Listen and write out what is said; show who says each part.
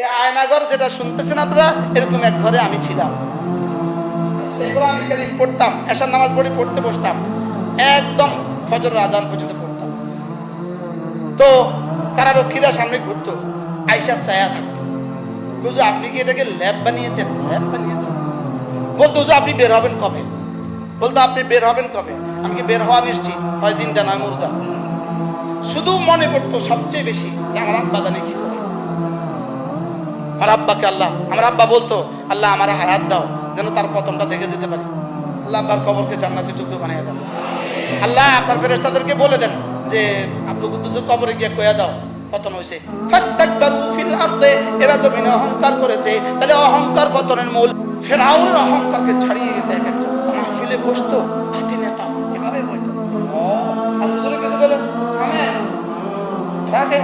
Speaker 1: এই আয়নাঘর যেটা শুনতেছেন আপনারা, এরকম এক ঘরে আমি ছিলাম। কারিম পড়তাম, এশার নামাজ পড়ে পড়তে বসতাম। একদম ফজর আজান পর্যন্ত পড়তাম। তো কারারক্ষীরা সামনে ঘুরতো আইসা চায়া থাকতো। বুঝো আপনি কি এটাকে ল্যাব বানিয়েছেন? ল্যাব বানিয়েছেন বলতো, হুজুর, আপনি বের হবেন কবে? বলতো, আপনি বের হবেন কবে? আমি কি বের হওয়া নিশ্চিত? হয় জিন্দা নয়, মুর্দা। শুধু মনে পড়তো সবচেয়ে বেশি যে আমার আব্বা জানে কি। আমার আব্বাকে আল্লাহ, আমার আব্বা বলতো, আল্লাহ, আমার হায়াত দাও, যেন তার পতনটা দেখে যেতে পারি। আল্লাহ আব্বার কবরকে জান্নাতি যুক্ত বানিয়ে দাও আল্লাহ আপনার ফেরেস্তাদেরকে বলে দেন যে, আব্দুল কুদ্দুসের কবরে গিয়ে কয়া দাও, পতন হয়েছে এরা জমিনে অহংকার করেছে। তাহলে অহংকার পতনের মূল, ফেরাউনের অহংকারকে ছাড়িয়ে গেছে এক একটা মাহফিলে বসতো, হাতি নেতা, এভাবে বলতো। ও আর হুজুরের কাছে রাখে